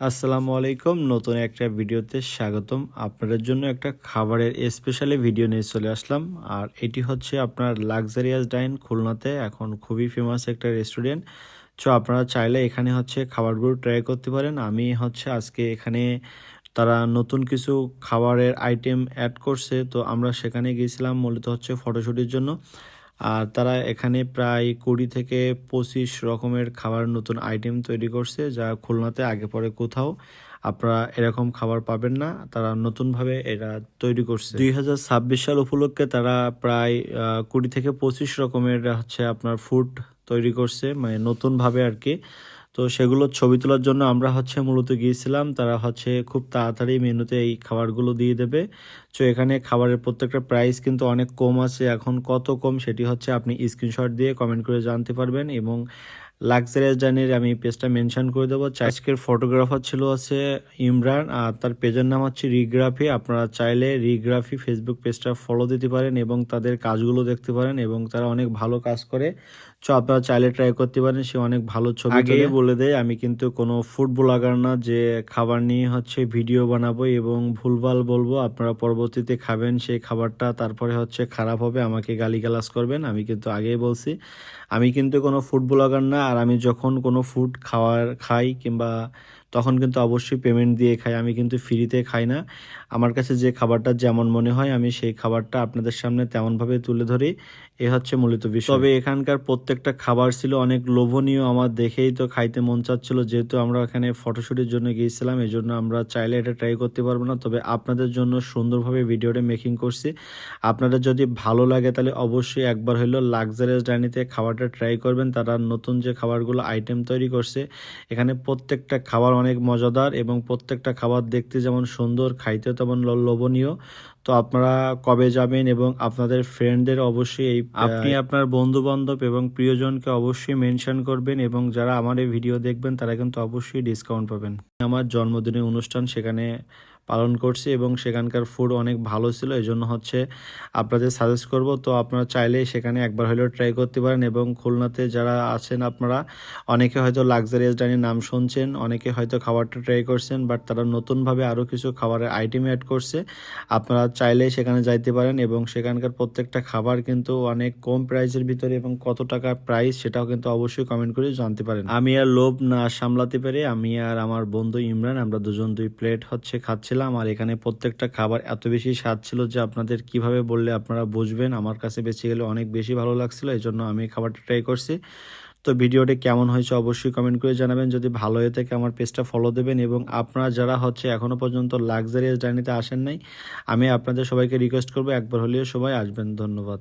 আসসালামু আলাইকুম। নতুন একটা ভিডিওতে স্বাগতম। আপনাদের জন্য একটা খাবারের স্পেশালি ভিডিও নিয়ে চলে আসলাম। আর এটি হচ্ছে আপনার লাক্সারিয়াস ডাইন খুলনাতে এখন খুবই ফেমাস একটা রেস্টুরেন্ট তো আপনারা চাইলে এখানে হচ্ছে খাবারগুলো ট্রাই করতে পারেন। আমি হচ্ছে আজকে এখানে তারা নতুন কিছু খাবারের আইটেম অ্যাড করছে। তো আমরা সেখানে গিয়েছিলাম মূলত হচ্ছে ফটোশ্যুটের জন্য। আর তারা এখানে প্রায় কুড়ি থেকে পঁচিশ রকমের খাবার নতুন আইটেম তৈরি করছে, যা খুলনাতে আগে পরে কোথাও আপনারা এরকম খাবার পাবেন না। তারা নতুনভাবে এরা তৈরি করছে। দুই হাজার ছাব্বিশ সাল উপলক্ষে তারা প্রায় কুড়ি থেকে পঁচিশ রকমের হচ্ছে আপনার ফুড তৈরি করছে মানে নতুনভাবে আর কি। তো সেগুলো ছবি তোলার জন্য আমরা হচ্ছে মূলত গিয়েছিলাম। তারা হচ্ছে খুব তাড়াতাড়ি মেনুতে এই খাবারগুলো দিয়ে দেবে। তো এখানে খাবারের প্রত্যেকটা প্রাইস কিন্তু অনেক কম আছে। এখন কত কম সেটি হচ্ছে আপনি স্ক্রিনশট দিয়ে কমেন্ট করে জানতে পারবেন এবং লাক্সারিয়াস জার্নির আমি পেজটা মেনশন করে দেবো। আজকের ফটোগ্রাফার ছিল হচ্ছে ইমরান আর তার পেজের নাম হচ্ছে রিগ্রাফি আপনারা চাইলে রিগ্রাফি ফেসবুক পেজটা ফলো দিতে পারেন এবং তাদের কাজগুলো দেখতে পারেন এবং তারা অনেক ভালো কাজ করে। আপনারা চাইলে ট্রাই করতে পারেন সে অনেক ভালো ছবি আগে বলে দেয় আমি কিন্তু কোনো ফুড ব্লগার না যে খাবার নিয়ে হচ্ছে ভিডিও বানাবো এবং ভুলভাল বলব আপনারা পরবর্তীতে খাবেন সেই খাবারটা তারপরে হচ্ছে খারাপ হবে আমাকে গালিগালাজ করবেন আমি কিন্তু আগেই বলছি। আমি কিন্তু কোনো ফুড ব্লগার না আর আমি যখন কোনো ফুড খাওয়ার খাই কিংবা তখন কিন্তু অবশ্যই পেমেন্ট দিয়ে খাই। আমি কিন্তু ফ্রিতে খাই না। আমার কাছে যে খাবারটা যেমন মনে হয়, আমি সেই খাবারটা আপনাদের সামনে তেমনভাবে তুলে ধরি। এ হচ্ছে মূলত বিষয়। তবে এখানকার প্রত্যেকটা খাবার ছিল অনেক লোভনীয়। আমার দেখেই তো খাইতে মন চাচ্ছিল। যেহেতু আমরা এখানে ফটোশ্যুটের জন্য গিয়েছিলাম এই জন্য আমরা চাইলে এটা ট্রাই করতে পারব না। তবে আপনাদের জন্য সুন্দরভাবে ভিডিওটা মেকিং করছি। আপনাদের যদি ভালো লাগে, তাহলে অবশ্যই একবার হলো লাক্সারিয়াস ডাইনিতে খাবারটা ট্রাই করবেন। তারা নতুন যে খাবারগুলো আইটেম তৈরি করছে, এখানে প্রত্যেকটা খাবার অনেক মজাদার এবং প্রত্যেকটা খাবার দেখতে যেমন সুন্দর খাইতে তেমন লবণীয় তো আপনারা কবে যাবেন এবং আপনাদের ফ্রেন্ডদের অবশ্যই এই আপনি আপনার বন্ধু বান্ধব এবং প্রিয়জনকে অবশ্যই মেনশন করবেন এবং যারা আমার এই ভিডিও দেখবেন, তারা কিন্তু অবশ্যই ডিসকাউন্ট পাবেন। আমার জন্মদিনের অনুষ্ঠান সেখানে পালন করছি এবং সেখানকার ফুড অনেক ভালো ছিল এই জন্য হচ্ছে আপনাদের সাজেস্ট করব। তো আপনারা চাইলে সেখানে একবার হলেও ট্রাই করতে পারেন এবং খুলনাতে যারা আছেন আপনারা, অনেকে হয়তো লাক্সারিয়াস ডাইনের নাম শুনছেন, অনেকে হয়তো খাবারটা ট্রাই করছেন বাট তারা নতুনভাবে আরও কিছু খাবারের আইটেম অ্যাড করছে। আপনারা চাইলে সেখানে যাইতে পারেন এবং সেখানকার প্রত্যেকটা খাবার কিন্তু অনেক কম প্রাইসের ভিতরে এবং কত টাকা প্রাইস সেটাও কিন্তু অবশ্যই কমেন্ট করে জানতে পারেন। আমি আর লোভ না সামলাতে পেরে আমি আর আমার বন্ধু ইমরান আমরা দুজন দুই প্লেট হচ্ছে খাচ্ছিলাম আর এখানে প্রত্যেকটা খাবার এত বেশি স্বাদ ছিল যে আপনাদের কীভাবে বললে আপনারা বুঝবেন। আমার কাছে বেশি গেলে অনেক বেশি ভালো লাগছিল এই জন্য আমি খাবারটা ট্রাই করছি। তো ভিডিওটি কেমন হয়েছে অবশ্যই কমেন্ট করে জানাবেন। যদি ভালো হয়ে থাকে আমার পেজটা ফলো দেবেন এবং আপনারা যারা হচ্ছে এখনও পর্যন্ত লাক্সারিয়াস জার্নিতে আসেন নাই, আমি আপনাদের সবাইকে রিকোয়েস্ট করব একবার হলেও সবাই আসবেন। ধন্যবাদ।